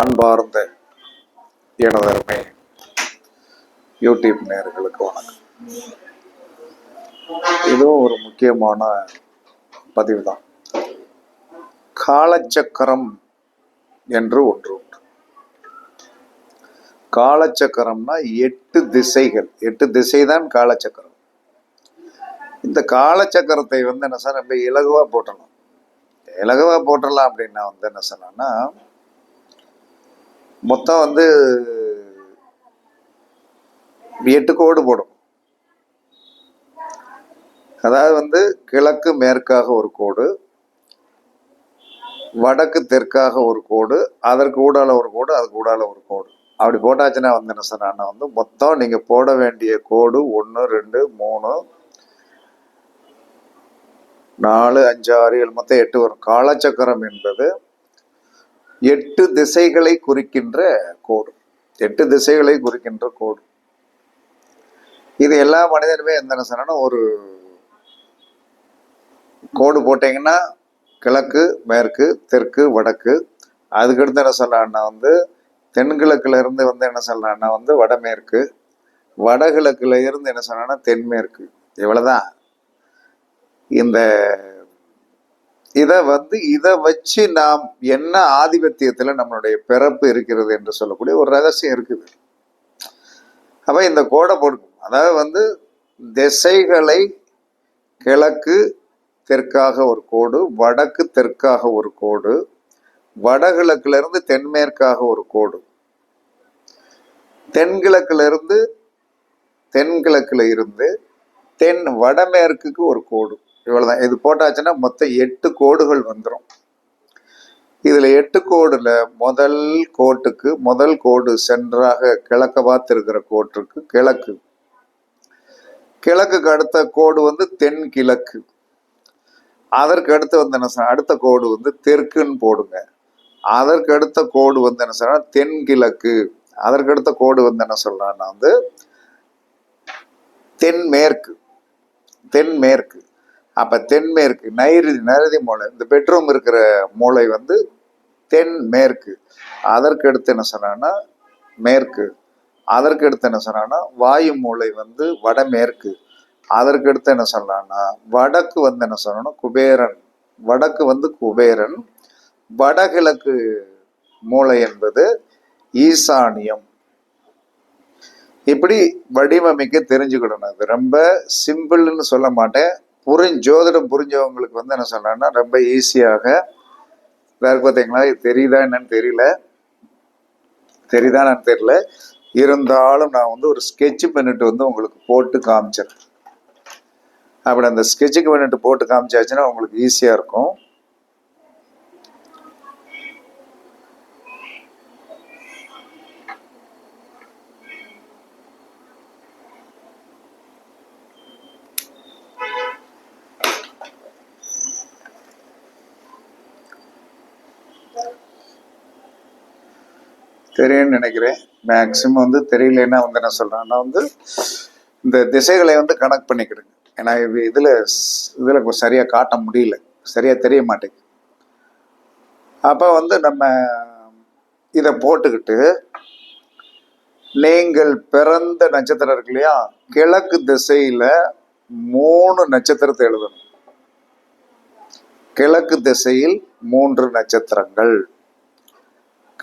அன்பார்ந்த எனதருமை யூடியூப் நேர்களுக்கு வணக்கம். இதுவும் ஒரு முக்கியமான பதிவு தான் காலச்சக்கரம் என்று ஒன்று உண்டு. காலச்சக்கரம்னா எட்டு திசைகள். எட்டு திசை தான் காலச்சக்கரம். இந்த காலச்சக்கரத்தை வந்து என்ன சார் நம்ம இலகுவா போட்டணும். இலகுவா போட்டலாம் அப்படின்னா வந்து என்ன சொன்னேன்னா மொத்தம் வந்து எட்டு கோடு போடும். அதாவது வந்து கிழக்கு மேற்காக ஒரு கோடு வடக்கு தெற்காக ஒரு கோடு அதற்கு ஊடால ஒரு கோடு அதுக்கு ஊடால ஒரு கோடு. அப்படி போட்டாச்சுன்னா வந்து என்ன சொன்னா வந்து மொத்தம் நீங்கள் போட வேண்டிய கோடு ஒன்று ரெண்டு மூணு நாலு அஞ்சு ஆறு ஏழு மொத்தம் எட்டு வரும். காலச்சக்கரம் என்பது எட்டு திசைகளை குறிக்கின்ற கோடு. எட்டு திசைகளை குறிக்கின்ற கோடு. இது எல்லா மனிதனுமே எந்த சொன்னா ஒரு கோடு போட்டீங்கன்னா கிழக்கு மேற்கு தெற்கு வடக்கு. அதுக்கடுத்து என்ன சொல்லலாம்னா வந்து தென்கிழக்குல இருந்து வந்து என்ன சொல்லலாம்னா வந்து வடமேற்கு. வடகிழக்குல இருந்து என்ன சொல்லலாம்னா தென்மேற்கு. இவ்வளவுதான். இந்த இதை வந்து இதை வச்சு நாம் என்ன ஆதிபத்தியத்தில் நம்மளுடைய பிறப்பு இருக்கிறது என்று சொல்லக்கூடிய ஒரு ரகசியம் இருக்குது. அப்போ இந்த கோடை போடுக்கும் அதாவது வந்து திசைகளை கிழக்கு தெற்காக ஒரு கோடு வடக்கு தெற்காக ஒரு கோடு வடகிழக்கிலிருந்து தென்மேற்காக ஒரு கோடு. தென்கிழக்கிலிருந்து இருந்து இருந்து தென் வடமேற்குக்கு ஒரு கோடு. இவ்வளவுதான். இது போட்டாச்சுன்னா மொத்தம் எட்டு கோடுகள் வந்துடும் இதில் எட்டு கோடில் முதல் கோட்டுக்கு முதல் கோடு சென்றாக கிழக்க பார்த்து இருக்கிற கோட்டுக்கு கிழக்கு. கிழக்குக்கு அடுத்த கோடு வந்து தென் கிழக்கு அதற்கு அடுத்து வந்து என்ன சொன்னா அடுத்த கோடு வந்து தெற்குன்னு போடுங்க. அதற்கு அடுத்த கோடு வந்து என்ன சொன்னா தென்கிழக்கு. அதற்கு அடுத்த கோடு வந்து என்ன சொல்றான்னா வந்து தென்மேற்கு. தென்மேற்கு. அப்போ தென்மேற்கு நைருதி நைருதி மூளை இந்த பெட்ரூம் இருக்கிற மூளை வந்து தென்மேற்கு. அதற்கு அடுத்து என்ன சொன்னான்னா மேற்கு. அதற்கு அடுத்து என்ன சொன்னான்னா வாயு மூளை வந்து வடமேற்கு. அதற்கு அடுத்து என்ன சொல்லலாம்னா வடக்கு வந்து என்ன சொல்லணும் குபேரன். வடக்கு வந்து குபேரன். வடகிழக்கு மூளை என்பது ஈசானியம். இப்படி வடிவமைக்க தெரிஞ்சுக்கிடணும். இது ரொம்ப சிம்பிள்னு சொல்ல மாட்டேன். புரிஞ்ச ஜோதிடம் புரிஞ்சவங்களுக்கு வந்து என்ன சொன்னேன்னா ரொம்ப ஈஸியாக இருக்கு பார்த்தீங்களா இது தெரியுதா என்னன்னு தெரியல. தெரியுதா என்னன்னு தெரியல. இருந்தாலும் நான் வந்து ஒரு ஸ்கெட்சு பண்ணிட்டு வந்து உங்களுக்கு போட்டு காமிச்சேன். அப்படி அந்த ஸ்கெட்சுக்கு பண்ணிட்டு போட்டு காமிச்சாச்சுன்னா உங்களுக்கு ஈஸியாக இருக்கும். தெரியும்னு நினைக்கிறேன். மேக்சிமம் வந்து தெரியலன்னா வந்து என்ன சொல்கிறேன்னா வந்து இந்த திசைகளை வந்து கனெக்ட் பண்ணிக்கிடுங்க. ஏன்னா இது இதில் சரியாக காட்ட முடியல. சரியாக தெரிய மாட்டேங்குது. அப்போ வந்து நம்ம இதை போட்டுக்கிட்டு நீங்கள் பிறந்த நட்சத்திரம் இருக்கு இல்லையா? கிழக்கு திசையில் மூணு நட்சத்திரத்தை எழுதணும். கிழக்கு திசையில் மூன்று நட்சத்திரங்கள்.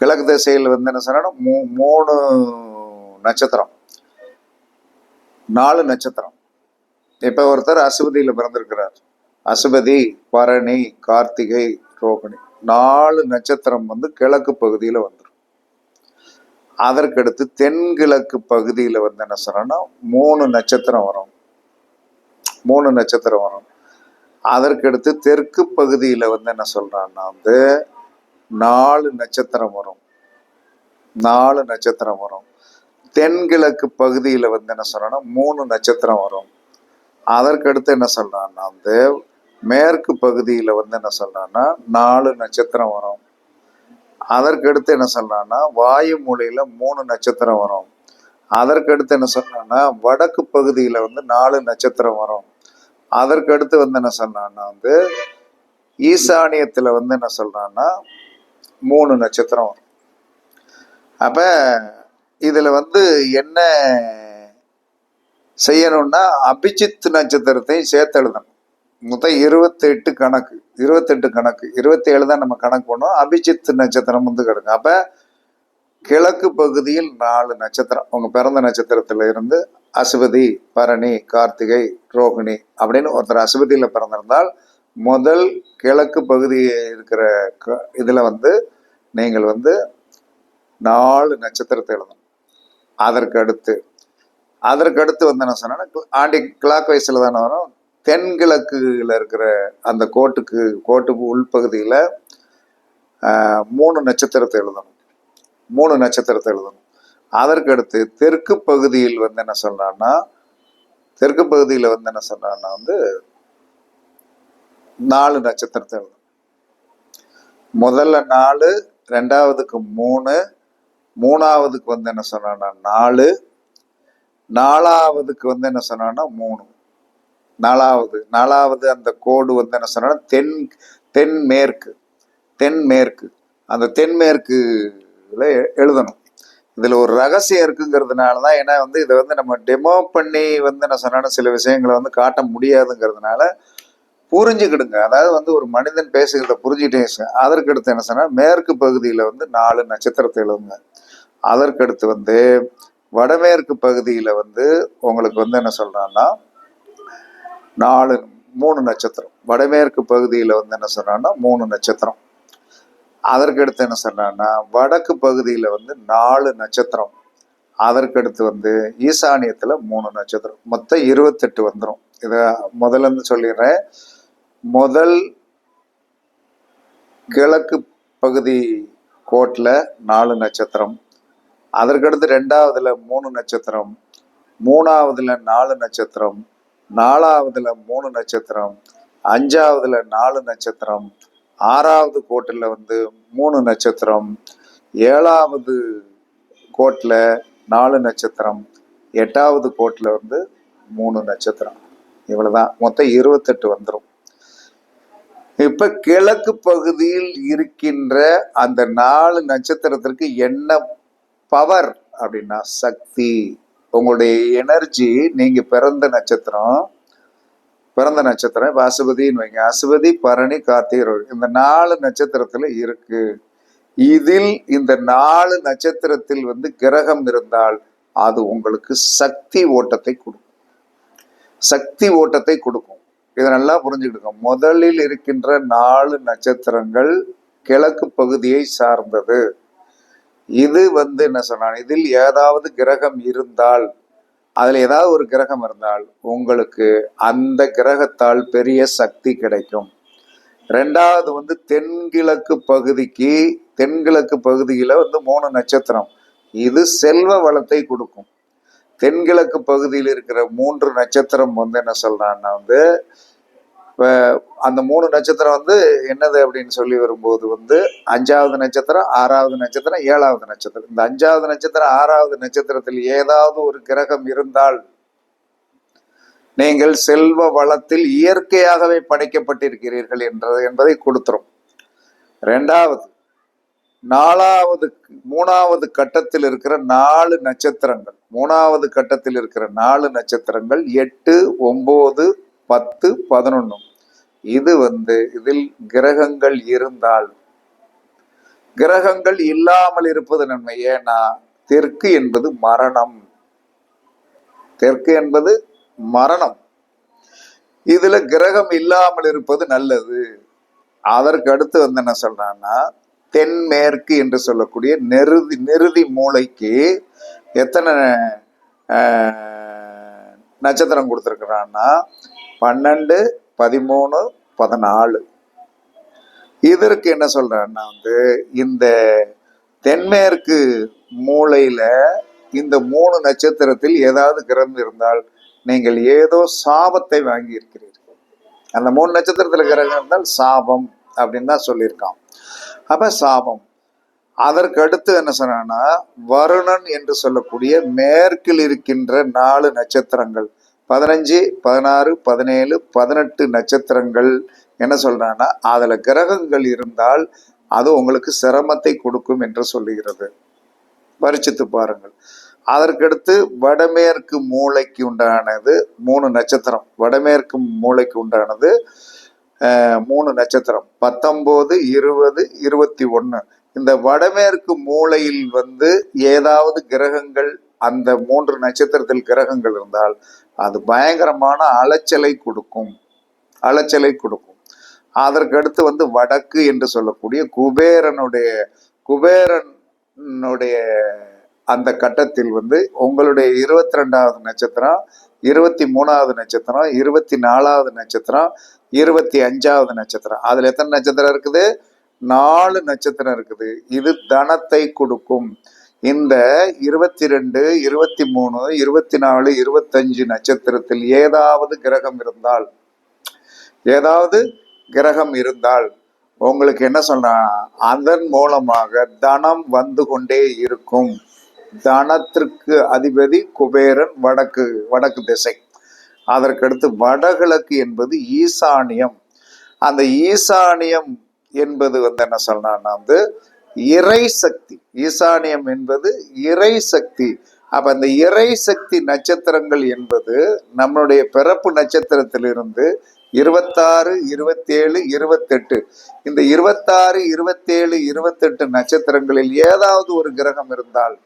கிழக்கு திசையில் வந்து என்ன சொன்னா மூ மூணு நட்சத்திரம். நாலு நட்சத்திரம். இப்போ ஒருத்தர் அசுபதியில் பிறந்திருக்கிறார். அசுபதி பரணி கார்த்திகை ரோகிணி. நாலு நட்சத்திரம் வந்து கிழக்கு பகுதியில் வந்துடும் அதற்கடுத்து தென்கிழக்கு பகுதியில் வந்து என்ன சொன்னோன்னா மூணு நட்சத்திரம் வரும். மூணு நட்சத்திரம் வரும். அதற்கடுத்து தெற்கு பகுதியில் வந்து என்ன சொல்கிறான்னா வந்து நாலு நட்சத்திரம் வரும். நாலு நட்சத்திரம் வரும். தென்கிழக்கு பகுதியில் வந்து என்ன சொல்கிறோன்னா மூணு நட்சத்திரம் வரும். அதற்கடுத்து என்ன சொல்கிறான்னா வந்து மேற்கு பகுதியில் வந்து என்ன சொல்கிறான்னா நாலு நட்சத்திரம் வரும். அதற்கடுத்து என்ன சொல்கிறான்னா வாயு மூலையில் மூணு நட்சத்திரம் வரும். அதற்கடுத்து என்ன சொல்கிறான்னா வடக்கு பகுதியில் வந்து நாலு நட்சத்திரம் வரும். அதற்கடுத்து வந்து என்ன சொன்னான்னா வந்து ஈசானியத்தில் வந்து என்ன சொல்கிறான்னா மூணு நட்சத்திரம் வரும். அப்ப இதுல வந்து என்ன செய்யணும்னா அபிஜித் நட்சத்திரத்தையும் சேர்த்து எழுதணும். மொத்தம் இருபத்தெட்டு கணக்கு இருபத்தெட்டு கணக்கு இருபத்தேழு தான் நம்ம கணக்கு பண்ணோம் அபிஜித் நட்சத்திரம் வந்து கிடக்கு அப்ப கிழக்கு பகுதியில் நாலு நட்சத்திரம். உங்க பிறந்த நட்சத்திரத்துல இருந்து அசுவதி பரணி கார்த்திகை ரோகிணி அப்படின்னு ஒருத்தர் அசுவதியில பிறந்திருந்தால் முதல் கிழக்கு பகுதி இருக்கிற க- இதுல வந்து நீங்கள் வந்து நாலு நட்சத்திரத்தை எழுதணும் அதற்கு அடுத்து அதற்கு அடுத்து வந்து என்ன சொன்னா ஆண்டி கிளாக் வைஸில் தானே வரும். தென்கிழக்குல இருக்கிற அந்த கோட்டுக்கு கோட்டுக்கு உள்பகுதியில் மூணு நட்சத்திரத்தை எழுதணும். மூணு நட்சத்திரத்தை எழுதணும். அதற்கு அடுத்து தெற்கு பகுதியில் வந்து என்ன சொல்கிறான்னா தெற்கு பகுதியில் வந்து என்ன சொல்கிறான்னா வந்து நாலு நட்சத்திரத்தை எழுதணும். முதல்ல நாலு ரெண்டாவதுக்கு மூணு மூணாவதுக்கு வந்து என்ன சொன்னான்னா நாலு. நாலாவதுக்கு வந்து என்ன சொன்னான்னா மூணு. நாலாவது நாலாவது அந்த கோடு வந்து என்ன சொன்னா தென் தென்மேற்கு தென்மேற்கு அந்த தென்மேற்குல எழுதணும். இதில் ஒரு ரகசியம் இருக்குங்கிறதுனால தான் ஏன்னா வந்து இதை வந்து நம்ம டெமோ பண்ணி வந்து என்ன சொன்னா சில விஷயங்களை வந்து காட்ட முடியாதுங்கிறதுனால புரிஞ்சுக்கிடுங்க. அதாவது வந்து ஒரு மனிதன் பேசுகிறத புரிஞ்சுக்கிட்டே அதற்கு அடுத்து என்ன சொன்னால் மேற்கு பகுதியில் வந்து நாலு நட்சத்திரத்தை எழுதுங்க. அதற்கடுத்து வந்து வடமேற்கு பகுதியில் வந்து உங்களுக்கு வந்து என்ன சொல்கிறான்னா நாலு மூணு நட்சத்திரம். வடமேற்கு பகுதியில் வந்து என்ன சொல்கிறான்னா மூணு நட்சத்திரம். அதற்கடுத்து என்ன சொன்னான்னா வடக்கு பகுதியில் வந்து நாலு நட்சத்திரம். அதற்கடுத்து வந்து ஈசானியத்தில் மூணு நட்சத்திரம். மொத்தம் இருபத்தெட்டு வந்துடும் இதை முதல்ல இருந்து சொல்லிடுறேன். முதல் கிழக்கு பகுதி கோட்டில் நாலு நட்சத்திரம். அதற்கடுத்து ரெண்டாவதுல மூணு நட்சத்திரம். மூணாவதுல நாலு நட்சத்திரம். நாலாவதுல மூணு நட்சத்திரம். அஞ்சாவதுல நாலு நட்சத்திரம். ஆறாவது கோட்டில் வந்து மூணு நட்சத்திரம். ஏழாவது கோட்டில் நாலு நட்சத்திரம். எட்டாவது கோட்டில் வந்து மூணு நட்சத்திரம். இவ்வளோதான் மொத்தம் இருபத்தெட்டு வந்துடும் இப்ப கிழக்கு பகுதியில் இருக்கின்ற அந்த நாலு நட்சத்திரத்திற்கு என்ன பவர் அப்படின்னா சக்தி. உங்களுடைய எனர்ஜி நீங்க பிறந்த நட்சத்திரம் பிறந்த நட்சத்திரம் இப்ப வைங்க. அசுபதி பரணி கார்த்திகை இந்த நாலு நட்சத்திரத்துல இருக்கு. இதில் இந்த நாலு நட்சத்திரத்தில் வந்து கிரகம் இருந்தால் அது உங்களுக்கு சக்தி ஓட்டத்தை கொடுக்கும். சக்தி ஓட்டத்தை கொடுக்கும். இதை நல்லா புரிஞ்சுக்கிடுங்க முதலில் இருக்கின்ற நாலு நட்சத்திரங்கள் கிழக்கு பகுதியை சார்ந்தது. இது வந்து என்ன சொன்னான்? இதில் ஏதாவது கிரகம் இருந்தால் அதில் ஏதாவது ஒரு கிரகம் இருந்தால் உங்களுக்கு அந்த கிரகத்தால் பெரிய சக்தி கிடைக்கும். ரெண்டாவது வந்து தென்கிழக்கு பகுதிக்கு தென்கிழக்கு பகுதியில் வந்து மூணு நட்சத்திரம். இது செல்வ வளத்தை கொடுக்கும். தென்கிழக்கு பகுதியில் இருக்கிற மூன்று நட்சத்திரம் வந்து என்ன சொல்றான்னா வந்து அந்த மூணு நட்சத்திரம் வந்து என்னது அப்படின்னு சொல்லி வரும்போது வந்து அஞ்சாவது நட்சத்திரம் ஆறாவது நட்சத்திரம் ஏழாவது நட்சத்திரம். இந்த அஞ்சாவது நட்சத்திரம் ஆறாவது நட்சத்திரத்தில் ஏதாவது ஒரு கிரகம் இருந்தால் நீங்கள் செல்வ வளத்தில் இயற்கையாகவே படைக்கப்பட்டிருக்கிறீர்கள் என்ற என்பதை கொடுத்துரும். ரெண்டாவது நாலாவது மூணாவது கட்டத்தில் இருக்கிற நாலு நட்சத்திரங்கள். மூணாவது கட்டத்தில் இருக்கிற நாலு நட்சத்திரங்கள் எட்டு ஒன்பது பத்து பதினொன்னு. இது வந்து இதில் கிரகங்கள் இருந்தால் கிரகங்கள் இல்லாமல் இருப்பது நன்மை. ஏன்னா தெற்கு என்பது மரணம். தெற்கு என்பது மரணம். இதுல கிரகம் இல்லாமல் இருப்பது நல்லது. அதற்கு அடுத்து வந்து என்ன சொல்றான்னா தென்மேற்கு என்று சொல்லக்கூடிய நெருதி நெருதி மூளைக்கு எத்தனை நட்சத்திரம் கொடுத்துருக்குறான்னா? பன்னெண்டு பதிமூணு பதினாலு. இதற்கு என்ன சொல்றான்னா வந்து இந்த தென்மேற்கு மூளையில இந்த மூணு நட்சத்திரத்தில் ஏதாவது கிரகம் இருந்தால் நீங்கள் ஏதோ சாபத்தை வாங்கி இருக்கிறீர்கள் அந்த மூணு நட்சத்திரத்தில் கிரகம் இருந்தால் சாபம் அப்படின்னு தான் சொல்லியிருக்கான். அப்ப சாபம். அதற்கு அடுத்து என்ன சொன்னா வருணன் என்று சொல்லக்கூடிய மேற்கில் இருக்கின்ற நாலு நட்சத்திரங்கள். பதினஞ்சு பதினாறு பதினேழு பதினெட்டு நட்சத்திரங்கள். என்ன சொல்றான்னா அதுல கிரகங்கள் இருந்தால் அது உங்களுக்கு சிரமத்தை கொடுக்கும் என்று சொல்லுகிறது. பரிச்சித்து பாருங்கள். அதற்கடுத்து வடமேற்கு மூளைக்கு உண்டானது மூணு நட்சத்திரம். வடமேற்கு மூளைக்கு உண்டானது மூணு நட்சத்திரம். பத்தொம்போது இருபது இருபத்தி ஒன்று இந்த வடமேற்கு மூலையில் வந்து ஏதாவது கிரகங்கள் அந்த மூன்று நட்சத்திரத்தில் கிரகங்கள் இருந்தால் அது பயங்கரமான அலைச்சலை கொடுக்கும். அலைச்சலை கொடுக்கும். அதற்கடுத்து வந்து வடக்கு என்று சொல்லக்கூடிய குபேரனுடைய குபேரனுடைய அந்த கட்டத்தில் வந்து உங்களுடைய இருபத்தி ரெண்டாவது நட்சத்திரம் இருபத்தி மூணாவது நட்சத்திரம் இருபத்தி நாலாவது நட்சத்திரம் இருபத்தி அஞ்சாவது நட்சத்திரம். அதில் எத்தனை நட்சத்திரம் இருக்குது? நாலு நட்சத்திரம் இருக்குது. இது தனத்தை கொடுக்கும். இந்த இருபத்தி ரெண்டு இருபத்தி மூணு இருபத்தி நாலு இருபத்தஞ்சு நட்சத்திரத்தில் ஏதாவது கிரகம் இருந்தால் ஏதாவது கிரகம் இருந்தால் உங்களுக்கு என்ன சொன்னா அதன் மூலமாக தனம் வந்து கொண்டே இருக்கும். தனத்திற்கு அதிபதி குபேரன் வடக்கு வடக்கு திசை. அதற்கடுத்து வடகிழக்கு என்பது ஈசானியம். அந்த ஈசானியம் என்பது வந்து என்ன சொல்லலாம்னா வந்து இறை சக்தி. ஈசானியம் என்பது இறை சக்தி. அப்ப அந்த இறை சக்தி நட்சத்திரங்கள் என்பது நம்மளுடைய பிறப்பு நட்சத்திரத்திலிருந்து இருபத்தாறு இருபத்தேழு இருபத்தெட்டு. இந்த இருபத்தாறு இருபத்தேழு இருபத்தெட்டு நட்சத்திரங்களில் ஏதாவது ஒரு கிரகம் இருந்தால்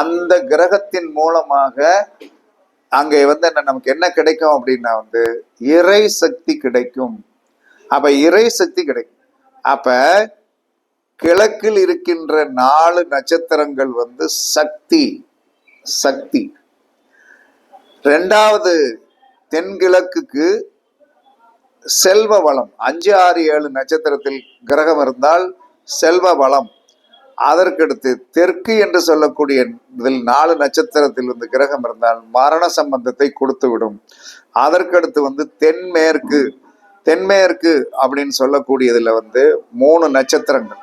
அந்த கிரகத்தின் மூலமாக அங்கே வந்து என்ன நமக்கு என்ன கிடைக்கும் அப்படின்னா வந்து இறை சக்தி கிடைக்கும். அப்ப இறை சக்தி கிடைக்கும். அப்ப கிழக்கில் இருக்கின்ற நாலு நட்சத்திரங்கள் வந்து சக்தி சக்தி. ரெண்டாவது தென்கிழக்குக்கு செல்வ வளம். அஞ்சு ஆறு ஏழு நட்சத்திரத்தில் கிரகம் இருந்தால் செல்வ வளம். அதற்கடுத்து தெற்கு என்று சொல்லக்கூடிய இதில் நாலு நட்சத்திரத்தில் வந்து கிரகம் இருந்தால் மரண சம்பந்தத்தை கொடுத்து விடும் அதற்கடுத்து வந்து தென்மேற்கு தென்மேற்கு அப்படின்னு சொல்லக்கூடியதுல வந்து மூணு நட்சத்திரங்கள்.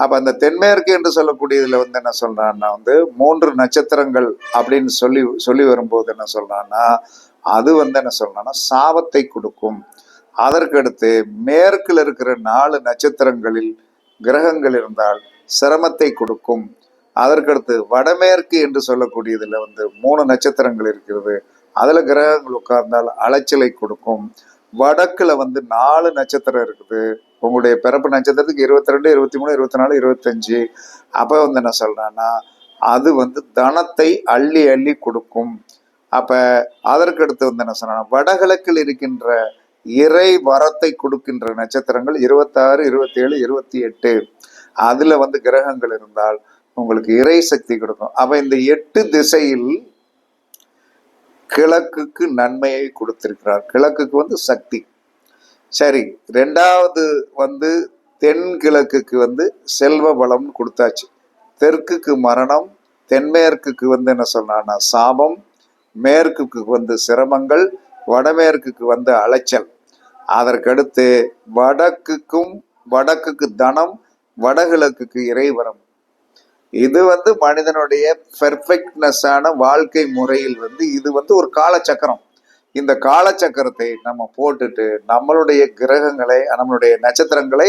அப்ப அந்த தென்மேற்கு என்று சொல்லக்கூடியதுல வந்து என்ன சொல்றான்னா வந்து மூன்று நட்சத்திரங்கள் அப்படின்னு சொல்லி சொல்லி வரும்போது என்ன சொல்றான்னா அது வந்து என்ன சொல்றான்னா சாபத்தை கொடுக்கும். அதற்கடுத்து மேற்கில் இருக்கிற நாலு நட்சத்திரங்களில் கிரகங்கள் இருந்தால் சிரமத்தை கொடுக்கும். அதற்கடுத்து வடமேற்கு என்று சொல்லக்கூடியதுல வந்து மூணு நட்சத்திரங்கள் இருக்கிறது. அதுல கிரகங்கள் உட்கார்ந்தால் அலைச்சலை கொடுக்கும். வடக்குல வந்து நாலு நட்சத்திரம் இருக்குது. உங்களுடைய பிறப்பு நட்சத்திரத்துக்கு இருபத்தி ரெண்டு இருபத்தி மூணு இருபத்தி நாலு இருபத்தஞ்சு. அப்ப வந்து என்ன சொல்றேன்னா அது வந்து தனத்தை அள்ளி அள்ளி கொடுக்கும். அப்ப அதற்கடுத்து வந்து என்ன சொன்னா வடகிழக்கில் இருக்கின்ற இறை வரத்தை கொடுக்கின்ற நட்சத்திரங்கள் இருபத்தாறு இருபத்தி ஏழு இருபத்தி எட்டு அதுல வந்து கிரகங்கள் இருந்தால் உங்களுக்கு இறை சக்தி கொடுக்கும். அப்ப இந்த எட்டு திசையில் கிழக்குக்கு நன்மையை கொடுத்திருக்கிறார். கிழக்குக்கு வந்து சக்தி. சரி ரெண்டாவது வந்து தென்கிழக்குக்கு வந்து செல்வ பலம் கொடுத்தாச்சு. தெற்குக்கு மரணம் தென்மேற்குக்கு வந்து என்ன சொன்னான்னா சாபம் மேற்குக்கு வந்து சிரமங்கள் வடமேற்குக்கு வந்து அலைச்சல். அதற்கடுத்து வடக்குக்கும் வடக்குக்கு தனம் வடகிழக்குக்கு இறைவரம். இது வந்து மனிதனுடைய பெர்ஃபெக்ட்னஸான வாழ்க்கை முறையில் வந்து இது வந்து ஒரு காலச்சக்கரம். இந்த காலச்சக்கரத்தை நம்ம போட்டுட்டு நம்மளுடைய கிரகங்களை நம்மளுடைய நட்சத்திரங்களை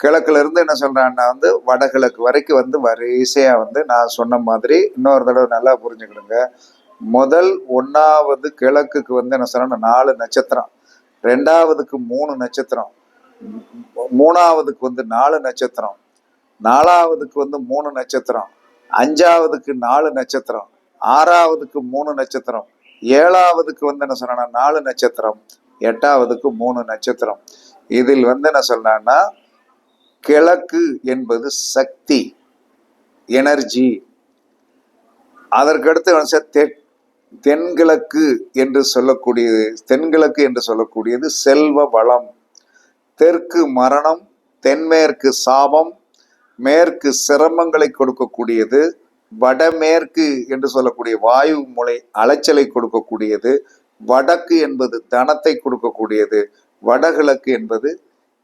கிழக்குல இருந்து என்ன சொல்றான்னா வந்து வடகிழக்கு வரைக்கும் வந்து வரிசையா வந்து நான் சொன்ன மாதிரி இன்னொரு தடவை நல்லா புரிஞ்சுக்கிடுங்க. முதல் ஒன்னாவது கிழக்குக்கு வந்து என்ன சொன்னா நாலு நட்சத்திரம். ரெண்டாவதுக்கு மூணு நட்சத்திரம். மூணாவதுக்கு வந்து நாலு நட்சத்திரம். நாலாவதுக்கு வந்து மூணு நட்சத்திரம். அஞ்சாவதுக்கு நாலு நட்சத்திரம். ஆறாவதுக்கு மூணு நட்சத்திரம். ஏழாவதுக்கு வந்து என்ன சொன்னா நாலு நட்சத்திரம். எட்டாவதுக்கு மூணு நட்சத்திரம். இதில் வந்து என்ன சொன்னா கிழக்கு என்பது சக்தி எனர்ஜி. அதற்கடுத்து வந்து தென்கிழக்கு என்று சொல்லக்கூடியது தென்கிழக்கு என்று சொல்லக்கூடியது செல்வ வளம். தெற்கு மரணம் தென்மேற்கு சாபம் மேற்கு சிரமங்களை கொடுக்கக்கூடியது வடமேற்கு என்று சொல்லக்கூடிய வாயு முறை அலைச்சலை கொடுக்கக்கூடியது வடக்கு என்பது தனத்தை கொடுக்கக்கூடியது வடகிழக்கு என்பது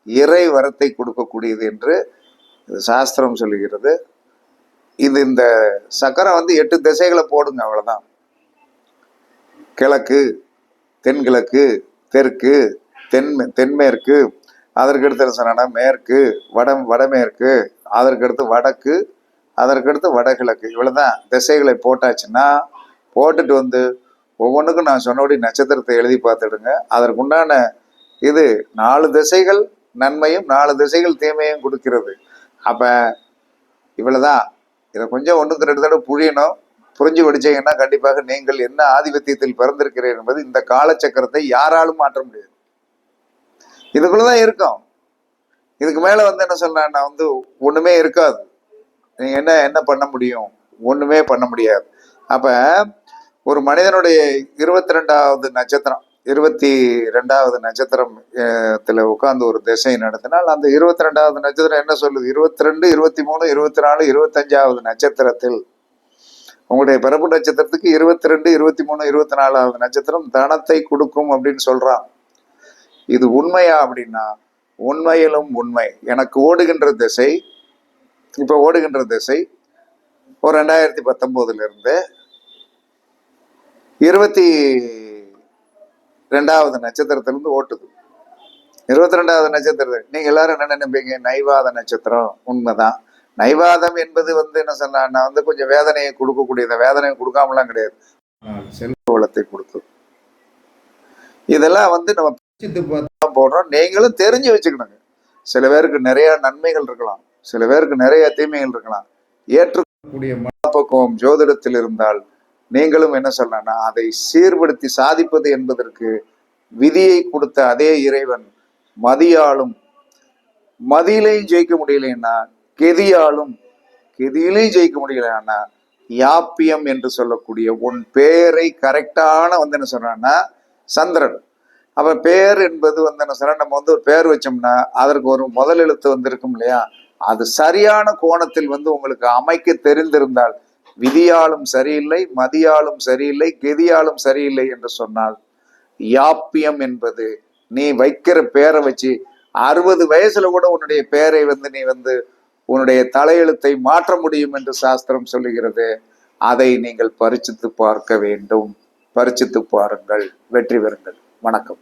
இறை வரத்தை கொடுக்கக்கூடியது என்று சாஸ்திரம் சொல்லுகிறது. இது இந்த சக்கரம் வந்து எட்டு திசைகளை போடுங்க அவ்வளவுதான். கிழக்கு தென்கிழக்கு தெற்கு தென் தென்மேற்கு அதற்கடுத்து என்ன சொன்னா மேற்கு வட வடமேற்கு அதற்கடுத்து வடக்கு அதற்கடுத்து வடகிழக்கு. இவ்வளோ தான் திசைகளை போட்டாச்சுன்னா போட்டுட்டு வந்து ஒவ்வொன்றுக்கும் நான் சொன்னபடி நட்சத்திரத்தை எழுதி பார்த்துடுங்க. அதற்குண்டான இது நாலு திசைகள் நன்மையும் நாலு திசைகள் தீமையும் கொடுக்கிறது. அப்போ இவ்வளோதான் இதை கொஞ்சம் ஒன்றுக்கு ரெண்டு தடவை புழியணும் புரிஞ்சு படிச்சீங்கன்னா கண்டிப்பாக நீங்கள் என்ன ஆதிபத்தியத்தில் பிறந்திருக்கிறீர்கள் என்பது இந்த காலச்சக்கரத்தை யாராலும் மாற்ற முடியாது. இதுக்குள்ளதான் இருக்கும். இதுக்கு மேல வந்து என்ன சொல்றேன்னா வந்து ஒண்ணுமே இருக்காது. நீங்க என்ன என்ன பண்ண முடியும்? ஒண்ணுமே பண்ண முடியாது. அப்ப ஒரு மனிதனுடைய இருபத்தி ரெண்டாவது நட்சத்திரம் இருபத்தி ரெண்டாவது நட்சத்திரம் த்துல உட்கார்ந்து ஒரு திசை நடத்தினால் அந்த இருபத்தி ரெண்டாவது நட்சத்திரம் என்ன சொல்லுது? இருபத்தி ரெண்டு இருபத்தி மூணு இருபத்தி நாலு இருபத்தஞ்சாவது நட்சத்திரத்தில் உங்களுடைய பிறப்பு நட்சத்திரத்துக்கு இருபத்தி ரெண்டு இருபத்தி மூணு இருபத்தி நாலாவது நட்சத்திரம் தனத்தை கொடுக்கும் அப்படின்னு சொல்றான். இது உண்மையா அப்படின்னா உண்மையிலும் உண்மை. எனக்கு ஓடுகின்ற திசை இப்போ ஓடுகின்ற திசை ஒரு ரெண்டாயிரத்தி பத்தொம்போதுல இருந்து இருபத்தி ரெண்டாவது நட்சத்திரத்திலிருந்து ஓட்டுது. இருபத்தி ரெண்டாவது நட்சத்திரம் நீங்க எல்லாரும் என்ன நினைப்பீங்க? நைவாத நட்சத்திரம். உண்மைதான். நைவாதம் என்பது வந்து என்ன சொன்னா நான் வந்து கொஞ்சம் வேதனையை கொடுக்கக்கூடியது. வேதனையை கொடுக்காமலாம் கிடையாது. செல்வ வளத்தை கொடுத்தது. இதெல்லாம் வந்து நம்ம பார்த்தா போடுறோம். நீங்களும் தெரிஞ்சு வச்சுக்கணுங்க. சில பேருக்கு நிறைய நன்மைகள் இருக்கலாம். சில பேருக்கு நிறைய தீமைகள் இருக்கலாம். ஏற்றுக்கக்கூடிய மனப்பக்குவம் ஜோதிடத்தில் இருந்தால் நீங்களும் என்ன சொல்லணும்னா அதை சீர்படுத்தி சாதிப்பது என்பதற்கு விதியை கொடுத்த அதே இறைவன் மதியாலும் மதியிலையும் ஜெயிக்க முடியலைன்னா கெதியாலும் கெதியிலையும் ஜெயிக்க முடியலன்னா யாப்பியம் என்று சொல்லக்கூடிய உன் பேரை கரெக்டான வந்து என்ன சொல்றான்னா சந்திரன். அப்போ பேர் என்பது வந்து என்ன சொல்ற நம்ம வந்து ஒரு பேர் வச்சோம்னா அதற்கு ஒரு முதல் எழுத்து வந்திருக்கும் இல்லையா? அது சரியான கோணத்தில் வந்து உங்களுக்கு அமைக்க தெரிந்திருந்தால் விதியாலும் சரியில்லை மதியாலும் சரியில்லை கெதியாலும் சரியில்லை என்று சொன்னால் யாப்பியம் என்பது நீ வைக்கிற பேரை வச்சு அறுபது வயசுல கூட உன்னுடைய பேரை வந்து நீ வந்து உன்னுடைய தலையெழுத்தை மாற்ற முடியும் என்று சாஸ்திரம் சொல்லுகிறது. அதை நீங்கள் பரிச்சித்து பார்க்க வேண்டும். பரிச்சித்து பாருங்கள். வெற்றி பெறுங்கள். வணக்கம்.